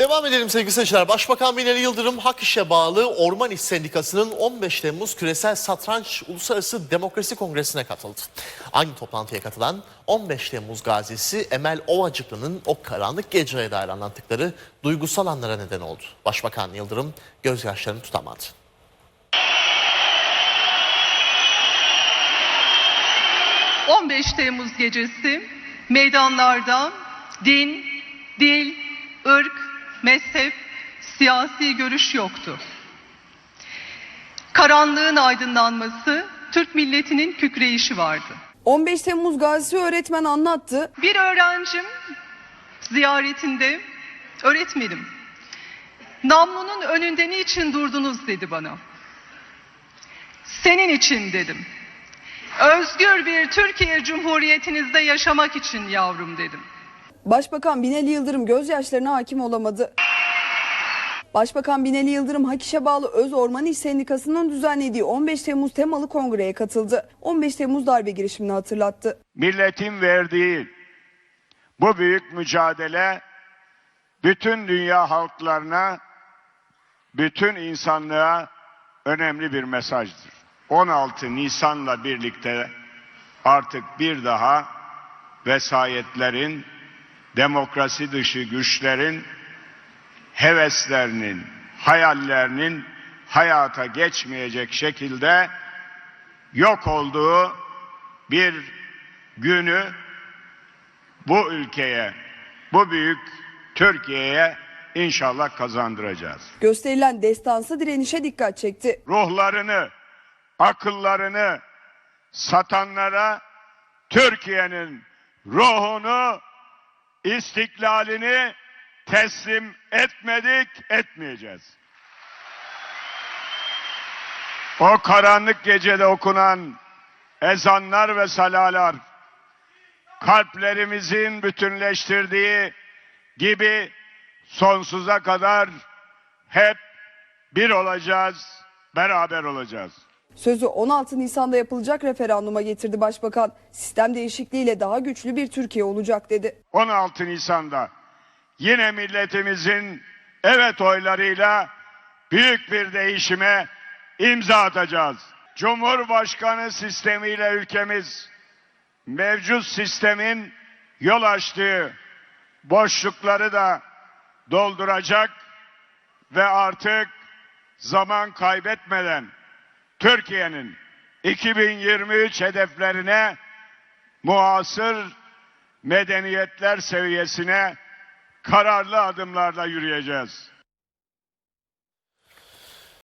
Devam edelim sevgili seyirciler. Başbakan Binali Yıldırım Hak İş'e bağlı Orman İş Sendikası'nın 15 Temmuz Küresel Satranç Uluslararası Demokrasi Kongresi'ne katıldı. Aynı toplantıya katılan 15 Temmuz gazisi Emel Ovacıklı'nın o karanlık geceye dair anlattıkları duygusal anlara neden oldu. Başbakan Yıldırım gözyaşlarını tutamadı. Hı. 15 Temmuz gecesi meydanlarda din, dil, ırk, mezhep, siyasi görüş yoktu. Karanlığın aydınlanması, Türk milletinin kükreyişi vardı. 15 Temmuz gazisi öğretmen anlattı. Bir öğrencim ziyaretinde öğretmenim namlunun önünde niçin durdunuz dedi bana. Senin için dedim. Özgür bir Türkiye Cumhuriyetinizde yaşamak için yavrum dedim. Başbakan Binali Yıldırım gözyaşlarına hakim olamadı. Başbakan Binali Yıldırım Hak İş'e bağlı Öz Orman İş Sendikası'nın düzenlediği 15 Temmuz temalı kongreye katıldı. 15 Temmuz darbe girişimini hatırlattı. milletin verdiği bu büyük mücadele bütün dünya halklarına, bütün insanlığa önemli bir mesajdır. 16 Nisan'la birlikte artık bir daha vesayetlerin, demokrasi dışı güçlerin, heveslerinin, hayallerinin hayata geçmeyecek şekilde yok olduğu bir günü bu ülkeye, bu büyük Türkiye'ye inşallah kazandıracağız. Gösterilen destansı direnişe dikkat çekti. Ruhlarını, akıllarını satanlara Türkiye'nin ruhunu, istiklalini teslim etmedik, etmeyeceğiz. O karanlık gecede okunan ezanlar ve salalar kalplerimizin bütünleştirdiği gibi sonsuza kadar hep bir olacağız, beraber olacağız. Sözü 16 Nisan'da yapılacak referanduma getirdi Başbakan. Sistem değişikliğiyle daha güçlü bir Türkiye olacak dedi. 16 Nisan'da yine milletimizin evet oylarıyla büyük bir değişime imza atacağız. Cumhurbaşkanı sistemiyle ülkemiz mevcut sistemin yol açtığı boşlukları da dolduracak ve artık zaman kaybetmeden Türkiye'nin 2023 hedeflerine muasır medeniyetler seviyesine kararlı adımlarla yürüyeceğiz.